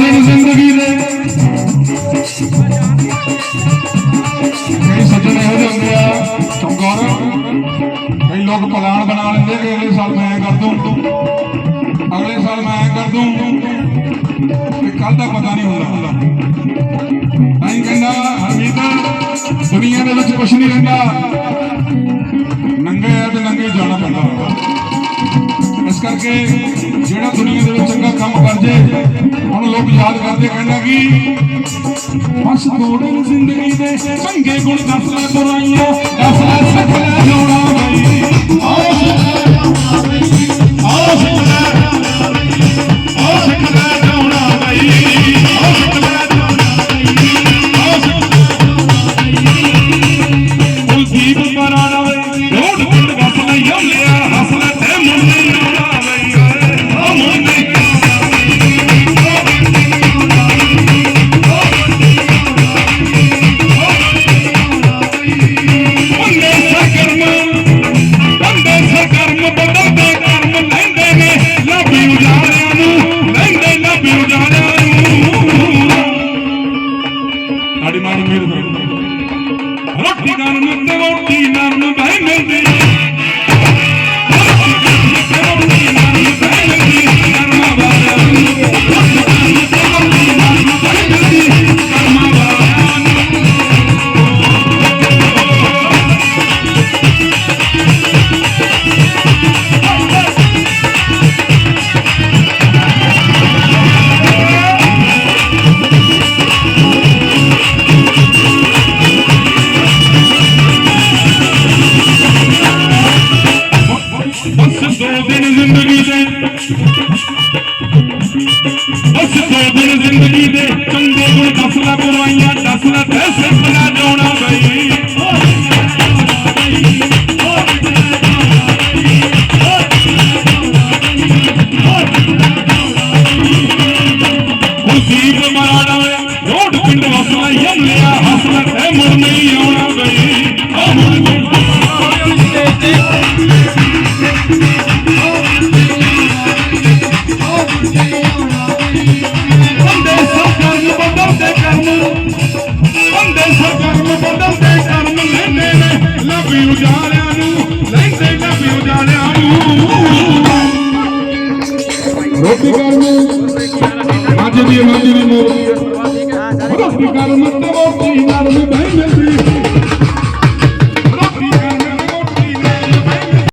Denizinde plan ਬਣਾ ਲੈਂਦੇ ਕਿ ਅਗਲੇ ਸਾਲ ਮੈਂ ਕਰ ਦੂੰ। ਅਗਲੇ ਸਾਲ ਮੈਂ ਕਰ ਦੂੰ। ਤੇ ਕੱਲ ਦਾ ਪਤਾ ਨਹੀਂ ਹੁੰਦਾ। ਨਹੀਂ ਕਹਿੰਦਾ, ਹਰਮੀਤ, ਦੁਨੀਆ ਦੇ ਵਿੱਚ ਕੁਝ ਨਹੀਂ ਰਹਿੰਦਾ। ਨੰਗੇ ਆ ਤੇ ਨੰਗੇ ਜਾਣਾ ਪੈਂਦਾ ਇਸ ਕਰਕੇ ਜਿਹੜਾ ਦੁਨੀਆ ਦੇ ਵਿੱਚ ਚੰਗਾ ਕੰਮ ਕਰ ਜੇ ਹੁਣ ਲੋਕ ਯਾਦ ਕਰਦੇ, ਕਹਿੰਦਾ ਕਿ ਬਸ ਦੋ ਜ਼ਿੰਦਗੀ ਦੇ ਚੰਗੇ ਗੁਣ ਦੱਸ ਲੈ ਬੁਰਾਈਆਂ ਦੱਸ ਲੈ ਸਿੱਖ ਲੈ ਜਾਣਾ ਕਰੋ ਰੋਟੀ ਗਰਮ ਤੇ ਰੋਟੀ ਨਰਮ ਬਹਿ ਮਿਲਦੀ। ਬਸ ਦੋ ਦਿਨ ਜ਼ਿੰਦਗੀ ਦੇ ਚੰਗੇ ਗੁਣ, ਦੱਸ ਲੈ ਬੁਰਾਈਆਂ, ਦੱਸ ਲੈ ਤੇ ਸਿੱਖ ਲੈ ਨੇ ਲੱਭੀ ਉਜਾਲਿਆਂ ਨੂੰ ਲੈਂਦੇ ਲੱਭੀ ਉਜਾਲਿਆਂ ਨੂੰ ਰੋਟੀ ਕਰਮ ਅੱਜ ਦੀ ਮਾਜੀ ਦੀ ਮੋਰ ਰੋਟੀ ਕਰਮ ਤੇ